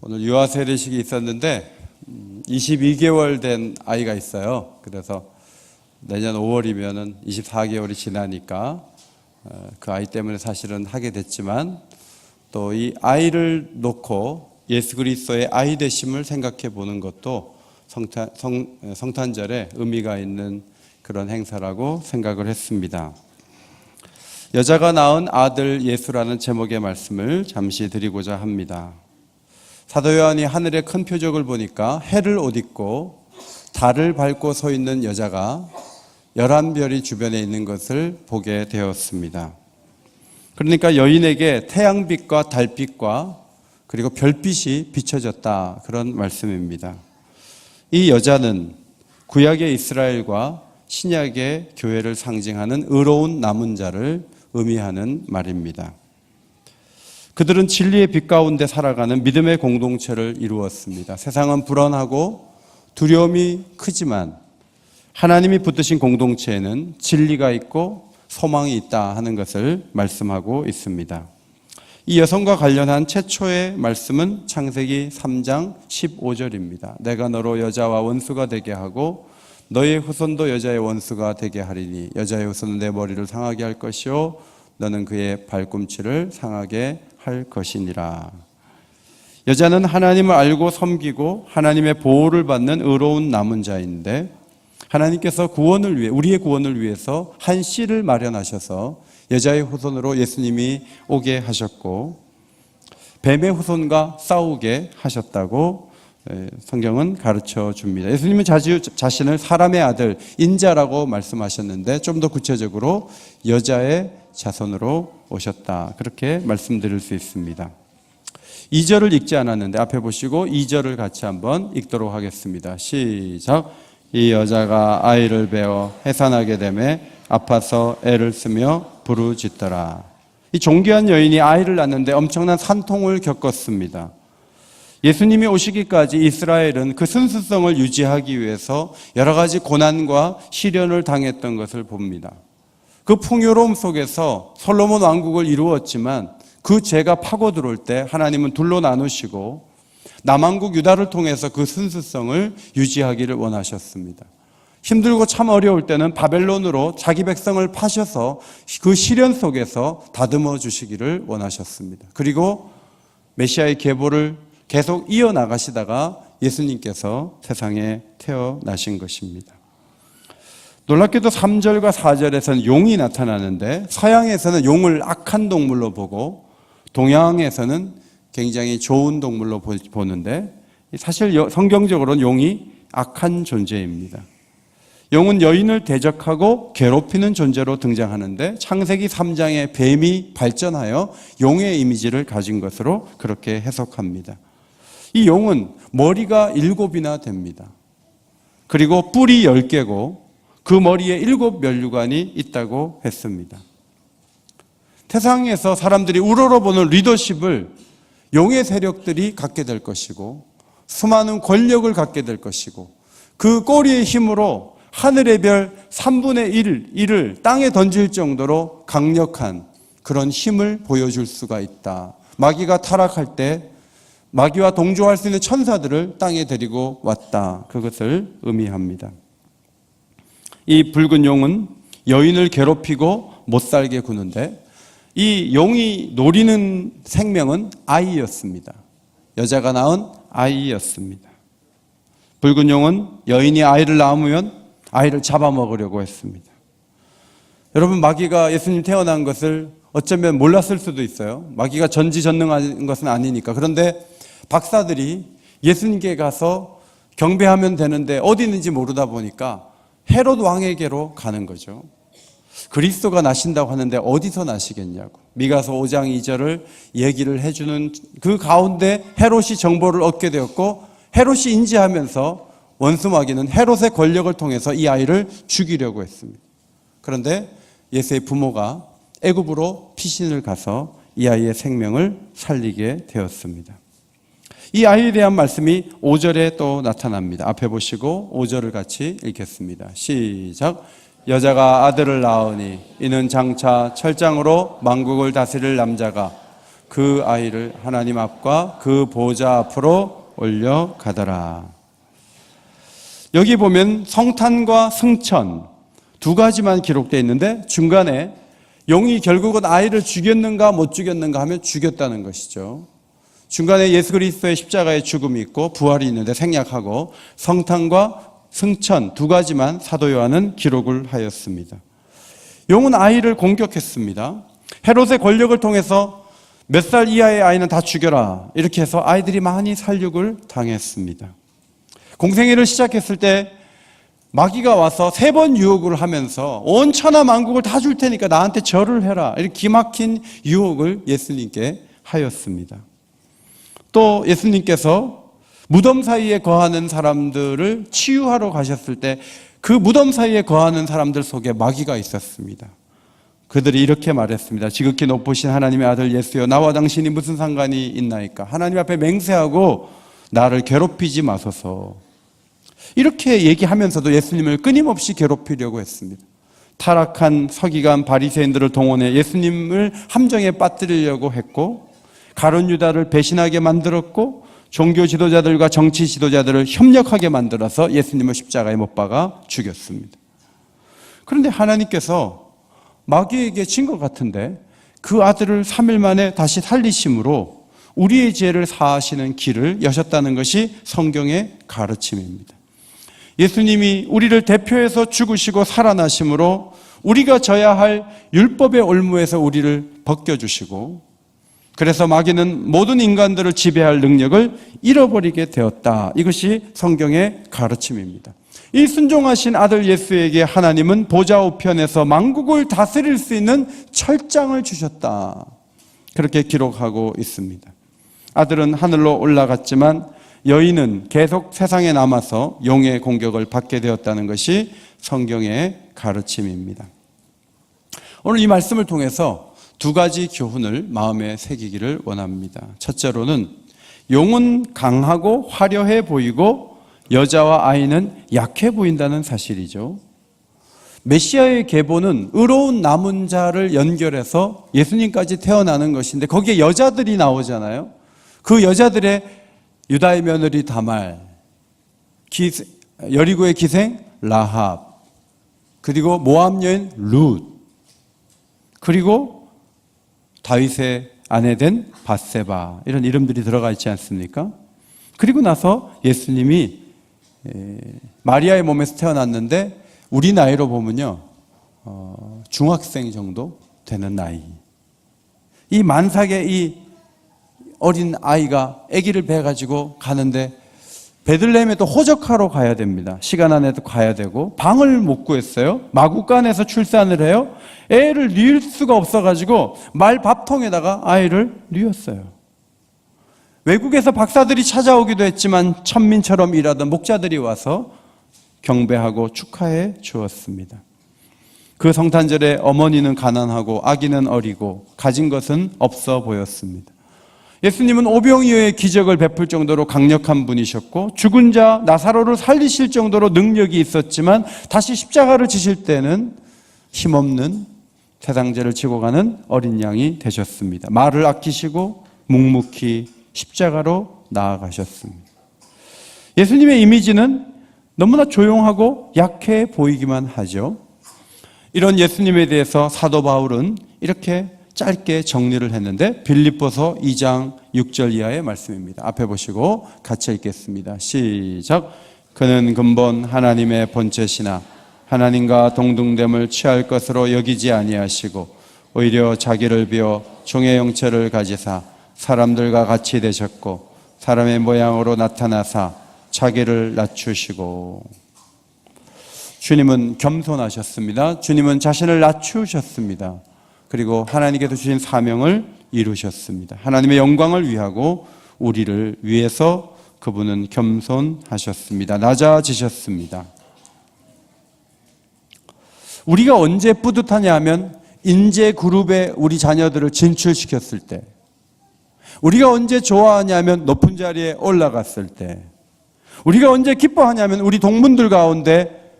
오늘 유아 세례식이 있었는데 22개월 된 아이가 있어요. 그래서 내년 5월이면은 24개월이 지나니까 어, 그 아이 때문에 사실은 하게 됐지만 또 이 아이를 놓고 예수 그리스도의 아이 되심을 생각해 보는 것도 성탄, 성, 성탄절에 의미가 있는 그런 행사라고 생각을 했습니다. 여자가 낳은 아들 예수라는 제목의 말씀을 잠시 드리고자 합니다. 사도 요한이 하늘의 큰 표적을 보니까 해를 옷 입고 달을 밟고 서 있는 여자가 열한 별이 주변에 있는 것을 보게 되었습니다. 그러니까 여인에게 태양빛과 달빛과 그리고 별빛이 비춰졌다 그런 말씀입니다. 이 여자는 구약의 이스라엘과 신약의 교회를 상징하는 의로운 남은 자를 의미하는 말입니다. 그들은 진리의 빛 가운데 살아가는 믿음의 공동체를 이루었습니다. 세상은 불안하고 두려움이 크지만 하나님이 붙드신 공동체에는 진리가 있고 소망이 있다 하는 것을 말씀하고 있습니다. 이 여성과 관련한 최초의 말씀은 창세기 3장 15절입니다. 내가 너로 여자와 원수가 되게 하고 너의 후손도 여자의 원수가 되게 하리니 여자의 후손은 내 머리를 상하게 할 것이요 너는 그의 발꿈치를 상하게 할 것이니라. 여자는 하나님을 알고 섬기고 하나님의 보호를 받는 의로운 남은 자인데 하나님께서 구원을 위해 우리의 구원을 위해서 한 씨를 마련하셔서 여자의 후손으로 예수님이 오게 하셨고 뱀의 후손과 싸우게 하셨다고 성경은 가르쳐 줍니다. 예수님은 자주 자신을 사람의 아들 인자라고 말씀하셨는데 좀 더 구체적으로 여자의 자손으로 오셨다. 그렇게 말씀드릴 수 있습니다. 2절을 읽지 않았는데 앞에 보시고 2절을 같이 한번 읽도록 하겠습니다. 시작. 이 여자가 아이를 베어 해산하게 되매 아파서 애를 쓰며 부르짖더라. 이 존귀한 여인이 아이를 낳는데 엄청난 산통을 겪었습니다. 예수님이 오시기까지 이스라엘은 그 순수성을 유지하기 위해서 여러 가지 고난과 시련을 당했던 것을 봅니다. 그 풍요로움 속에서 솔로몬 왕국을 이루었지만 그 죄가 파고 들어올 때 하나님은 둘로 나누시고 남왕국 유다를 통해서 그 순수성을 유지하기를 원하셨습니다. 힘들고 참 어려울 때는 바벨론으로 자기 백성을 파셔서 그 시련 속에서 다듬어 주시기를 원하셨습니다. 그리고 메시아의 계보를 계속 이어나가시다가 예수님께서 세상에 태어나신 것입니다. 놀랍게도 3절과 4절에서는 용이 나타나는데 서양에서는 용을 악한 동물로 보고 동양에서는 굉장히 좋은 동물로 보는데 사실 성경적으로는 용이 악한 존재입니다. 용은 여인을 대적하고 괴롭히는 존재로 등장하는데 창세기 3장의 뱀이 발전하여 용의 이미지를 가진 것으로 그렇게 해석합니다. 이 용은 머리가 일곱이나 됩니다. 그리고 뿔이 열 개고 그 머리에 일곱 면류관이 있다고 했습니다. 세상에서 사람들이 우러러보는 리더십을 용의 세력들이 갖게 될 것이고 수많은 권력을 갖게 될 것이고 그 꼬리의 힘으로 하늘의 별 3분의 1, 1을 땅에 던질 정도로 강력한 그런 힘을 보여줄 수가 있다. 마귀가 타락할 때 마귀와 동조할 수 있는 천사들을 땅에 데리고 왔다. 그것을 의미합니다. 이 붉은 용은 여인을 괴롭히고 못 살게 구는데 이 용이 노리는 생명은 아이였습니다. 여자가 낳은 아이였습니다. 붉은 용은 여인이 아이를 낳으면 아이를 잡아먹으려고 했습니다. 여러분, 마귀가 예수님 태어난 것을 어쩌면 몰랐을 수도 있어요. 마귀가 전지전능한 것은 아니니까. 그런데 박사들이 예수님께 가서 경배하면 되는데 어디 있는지 모르다 보니까 헤롯 왕에게로 가는 거죠. 그리스도가 나신다고 하는데 어디서 나시겠냐고. 미가서 5장 2절을 얘기를 해주는 그 가운데 헤롯이 정보를 얻게 되었고 헤롯이 인지하면서 원수 마귀는 헤롯의 권력을 통해서 이 아이를 죽이려고 했습니다. 그런데 예수의 부모가 애굽으로 피신을 가서 이 아이의 생명을 살리게 되었습니다. 이 아이에 대한 말씀이 5절에 또 나타납니다. 앞에 보시고 5절을 같이 읽겠습니다. 시작. 여자가 아들을 낳으니 이는 장차 철장으로 만국을 다스릴 남자가 그 아이를 하나님 앞과 그 보좌 앞으로 올려 가더라. 여기 보면 성탄과 승천 두 가지만 기록되어 있는데 중간에 용이 결국은 아이를 죽였는가 못 죽였는가 하면 죽였다는 것이죠. 중간에 예수 그리스도의 십자가의 죽음이 있고 부활이 있는데 생략하고 성탄과 승천 두 가지만 사도 요한은 기록을 하였습니다. 용은 아이를 공격했습니다. 헤롯의 권력을 통해서 몇 살 이하의 아이는 다 죽여라. 이렇게 해서 아이들이 많이 살육을 당했습니다. 공생애를 시작했을 때 마귀가 와서 세 번 유혹을 하면서 온 천하 만국을 다 줄 테니까 나한테 절을 해라. 이렇게 기막힌 유혹을 예수님께 하였습니다. 또 예수님께서 무덤 사이에 거하는 사람들을 치유하러 가셨을 때 그 무덤 사이에 거하는 사람들 속에 마귀가 있었습니다. 그들이 이렇게 말했습니다. 지극히 높으신 하나님의 아들 예수여 나와 당신이 무슨 상관이 있나이까? 하나님 앞에 맹세하고 나를 괴롭히지 마소서. 이렇게 얘기하면서도 예수님을 끊임없이 괴롭히려고 했습니다. 타락한 서기관 바리새인들을 동원해 예수님을 함정에 빠뜨리려고 했고 가론 유다를 배신하게 만들었고 종교 지도자들과 정치 지도자들을 협력하게 만들어서 예수님을 십자가에 못 박아 죽였습니다. 그런데 하나님께서 마귀에게 진 것 같은데 그 아들을 3일 만에 다시 살리심으로 우리의 죄를 사하시는 길을 여셨다는 것이 성경의 가르침입니다. 예수님이 우리를 대표해서 죽으시고 살아나심으로 우리가 져야 할 율법의 올무에서 우리를 벗겨주시고 그래서 마귀는 모든 인간들을 지배할 능력을 잃어버리게 되었다. 이것이 성경의 가르침입니다. 이 순종하신 아들 예수에게 하나님은 보좌 우편에서 만국을 다스릴 수 있는 철장을 주셨다. 그렇게 기록하고 있습니다. 아들은 하늘로 올라갔지만 여인은 계속 세상에 남아서 용의 공격을 받게 되었다는 것이 성경의 가르침입니다. 오늘 이 말씀을 통해서 두 가지 교훈을 마음에 새기기를 원합니다. 첫째로는 용은 강하고 화려해 보이고 여자와 아이는 약해 보인다는 사실이죠. 메시아의 계보는 의로운 남은 자를 연결해서 예수님까지 태어나는 것인데 거기에 여자들이 나오잖아요. 그 여자들의 유다의 며느리 다말, 기세, 여리고의 기생 라합, 그리고 모함 여인 룻, 그리고 다윗의 아내 된 바세바 이런 이름들이 들어가 있지 않습니까? 그리고 나서 예수님이 마리아의 몸에서 태어났는데 우리 나이로 보면요 어, 중학생 정도 되는 나이. 이 만삭의 이 어린 아이가 아기를 배 가지고 가는데 베들레헴에 또 호적하러 가야 됩니다. 시간 안에도 가야 되고 방을 못 구했어요. 마구간에서 출산을 해요. 애를 뉘을 수가 없어가지고 말 밥통에다가 아이를 뉘었어요. 외국에서 박사들이 찾아오기도 했지만 천민처럼 일하던 목자들이 와서 경배하고 축하해 주었습니다. 그 성탄절에 어머니는 가난하고 아기는 어리고 가진 것은 없어 보였습니다. 예수님은 오병이어의 기적을 베풀 정도로 강력한 분이셨고 죽은 자 나사로를 살리실 정도로 능력이 있었지만 다시 십자가를 지실 때는 힘없는 세상죄를 지고 가는 어린 양이 되셨습니다. 말을 아끼시고 묵묵히 십자가로 나아가셨습니다. 예수님의 이미지는 너무나 조용하고 약해 보이기만 하죠. 이런 예수님에 대해서 사도 바울은 이렇게 짧게 정리를 했는데 빌립보서 2장 6절 이하의 말씀입니다. 앞에 보시고 같이 읽겠습니다. 시작. 그는 근본 하나님의 본체시나 하나님과 동등됨을 취할 것으로 여기지 아니하시고 오히려 자기를 비워 종의 형체를 가지사 사람들과 같이 되셨고 사람의 모양으로 나타나사 자기를 낮추시고 주님은 겸손하셨습니다. 주님은 자신을 낮추셨습니다. 그리고 하나님께서 주신 사명을 이루셨습니다. 하나님의 영광을 위하고 우리를 위해서 그분은 겸손하셨습니다. 낮아지셨습니다. 우리가 언제 뿌듯하냐 하면 인재 그룹에 우리 자녀들을 진출시켰을 때, 우리가 언제 좋아하냐면 높은 자리에 올라갔을 때, 우리가 언제 기뻐하냐면 우리 동문들 가운데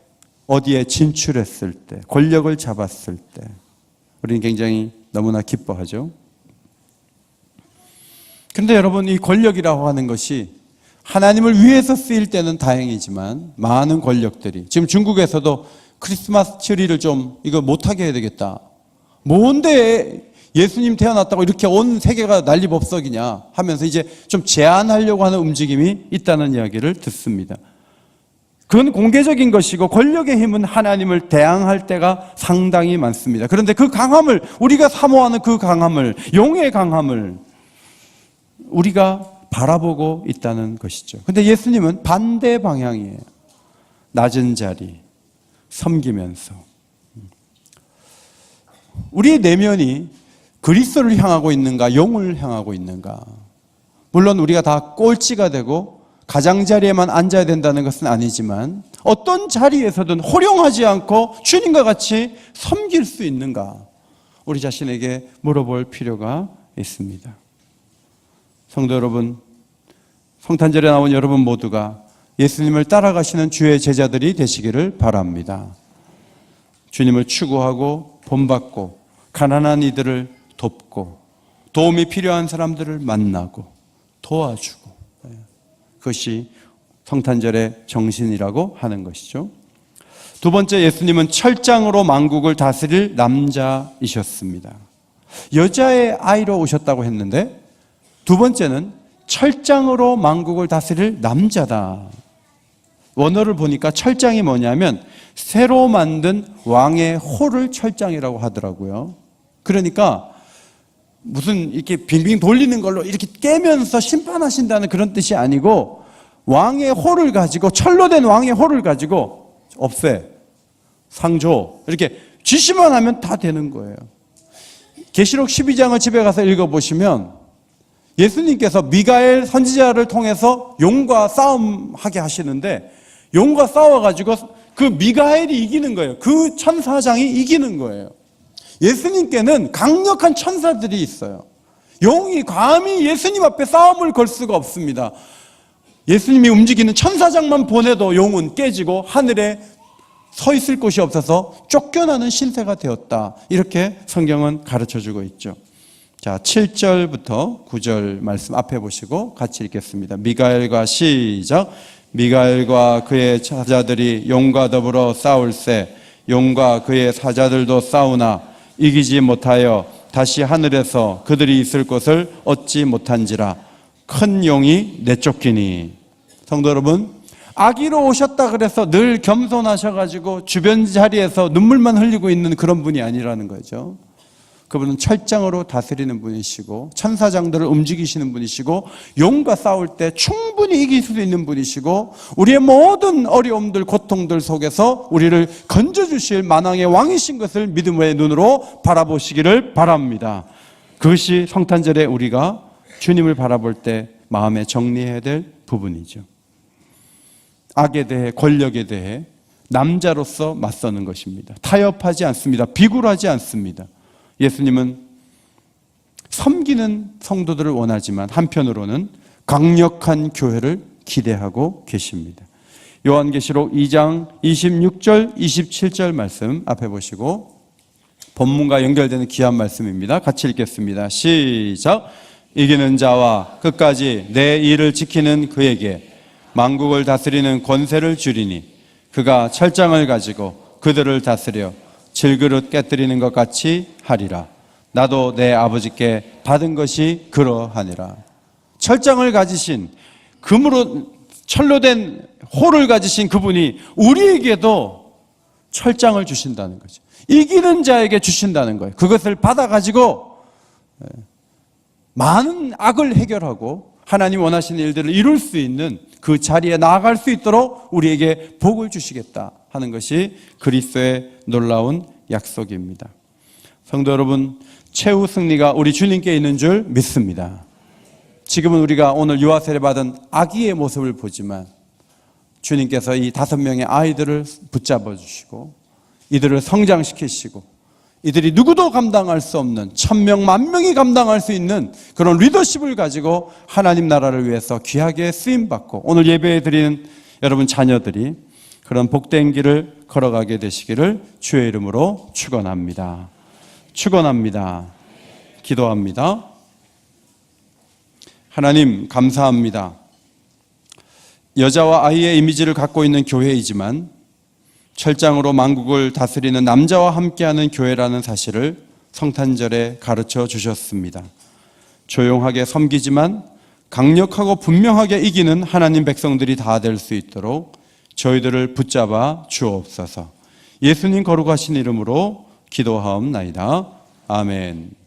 어디에 진출했을 때, 권력을 잡았을 때, 우리는 굉장히 너무나 기뻐하죠. 그런데 여러분 이 권력이라고 하는 것이 하나님을 위해서 쓰일 때는 다행이지만 많은 권력들이 지금 중국에서도 크리스마스 트리를 좀 이거 못하게 해야 되겠다. 뭔데 예수님 태어났다고 이렇게 온 세계가 난리법석이냐 하면서 이제 좀 제한하려고 하는 움직임이 있다는 이야기를 듣습니다. 그건 공개적인 것이고 권력의 힘은 하나님을 대항할 때가 상당히 많습니다. 그런데 그 강함을 우리가 사모하는 그 강함을 용의 강함을 우리가 바라보고 있다는 것이죠. 근데 예수님은 반대 방향이에요. 낮은 자리, 섬기면서. 우리의 내면이 그리스도를 향하고 있는가, 용을 향하고 있는가. 물론 우리가 다 꼴찌가 되고 가장자리에만 앉아야 된다는 것은 아니지만 어떤 자리에서든 호령하지 않고 주님과 같이 섬길 수 있는가. 우리 자신에게 물어볼 필요가 있습니다. 성도 여러분, 성탄절에 나온 여러분 모두가 예수님을 따라가시는 주의 제자들이 되시기를 바랍니다. 주님을 추구하고 본받고 가난한 이들을 돕고 도움이 필요한 사람들을 만나고 도와주고 예. 그것이 성탄절의 정신이라고 하는 것이죠. 두 번째 예수님은 철장으로 만국을 다스릴 남자이셨습니다. 여자의 아이로 오셨다고 했는데 두 번째는 철장으로 만국을 다스릴 남자다. 원어를 보니까 철장이 뭐냐면 새로 만든 왕의 홀을 철장이라고 하더라고요. 그러니까 무슨 이렇게 빙빙 돌리는 걸로 이렇게 깨면서 심판하신다는 그런 뜻이 아니고 왕의 홀을 가지고 철로 된 왕의 홀을 가지고 없애 상조 이렇게 지시만 하면 다 되는 거예요. 계시록 12장을 집에 가서 읽어 보시면 예수님께서 미가엘 선지자를 통해서 용과 싸움하게 하시는데 용과 싸워 가지고 그 미가엘이 이기는 거예요. 그 천사장이 이기는 거예요. 예수님께는 강력한 천사들이 있어요. 용이 감히 예수님 앞에 싸움을 걸 수가 없습니다. 예수님이 움직이는 천사장만 보내도 용은 깨지고 하늘에 서 있을 곳이 없어서 쫓겨나는 신세가 되었다. 이렇게 성경은 가르쳐 주고 있죠. 자, 7절부터 9절 말씀 앞에 보시고 같이 읽겠습니다. 미가엘과 시작. 미가엘과 그의 사자들이 용과 더불어 싸울세 용과 그의 사자들도 싸우나 이기지 못하여 다시 하늘에서 그들이 있을 곳을 얻지 못한지라 큰 용이 내쫓기니 성도 여러분 아기로 오셨다 그래서 늘 겸손하셔가지고 주변 자리에서 눈물만 흘리고 있는 그런 분이 아니라는 거죠. 그분은 철장으로 다스리는 분이시고 천사장들을 움직이시는 분이시고 용과 싸울 때 충분히 이길 수 있는 분이시고 우리의 모든 어려움들 고통들 속에서 우리를 건져 주실 만왕의 왕이신 것을 믿음의 눈으로 바라보시기를 바랍니다. 그것이 성탄절에 우리가 주님을 바라볼 때 마음에 정리해야 될 부분이죠. 악에 대해 권력에 대해 남자로서 맞서는 것입니다. 타협하지 않습니다. 비굴하지 않습니다. 예수님은 섬기는 성도들을 원하지만 한편으로는 강력한 교회를 기대하고 계십니다. 요한계시록 2장 26절, 27절 말씀 앞에 보시고 본문과 연결되는 귀한 말씀입니다. 같이 읽겠습니다. 시작. 이기는 자와 끝까지 내 일을 지키는 그에게 만국을 다스리는 권세를 주리니 그가 철장을 가지고 그들을 다스려 질그릇 깨뜨리는 것 같이 하리라. 나도 내 아버지께 받은 것이 그러하니라. 철장을 가지신 금으로 철로 된 홀을 가지신 그분이 우리에게도 철장을 주신다는 거죠. 이기는 자에게 주신다는 거예요. 그것을 받아가지고 많은 악을 해결하고 하나님 원하시는 일들을 이룰 수 있는 그 자리에 나아갈 수 있도록 우리에게 복을 주시겠다 하는 것이 그리스도의 놀라운 약속입니다. 성도 여러분, 최후 승리가 우리 주님께 있는 줄 믿습니다. 지금은 우리가 오늘 유아 세례 받은 아기의 모습을 보지만 주님께서 이 다섯 명의 아이들을 붙잡아 주시고 이들을 성장시키시고 이들이 누구도 감당할 수 없는 천명 만명이 감당할 수 있는 그런 리더십을 가지고 하나님 나라를 위해서 귀하게 쓰임 받고 오늘 예배에 드리는 여러분 자녀들이 그런 복된 길을 걸어가게 되시기를 주의 이름으로 축원합니다. 축원합니다. 기도합니다. 하나님 감사합니다. 여자와 아이의 이미지를 갖고 있는 교회이지만 철장으로 만국을 다스리는 남자와 함께하는 교회라는 사실을 성탄절에 가르쳐 주셨습니다. 조용하게 섬기지만 강력하고 분명하게 이기는 하나님 백성들이 다 될 수 있도록 저희들을 붙잡아 주옵소서. 예수님 거룩하신 이름으로 기도하옵나이다. 아멘.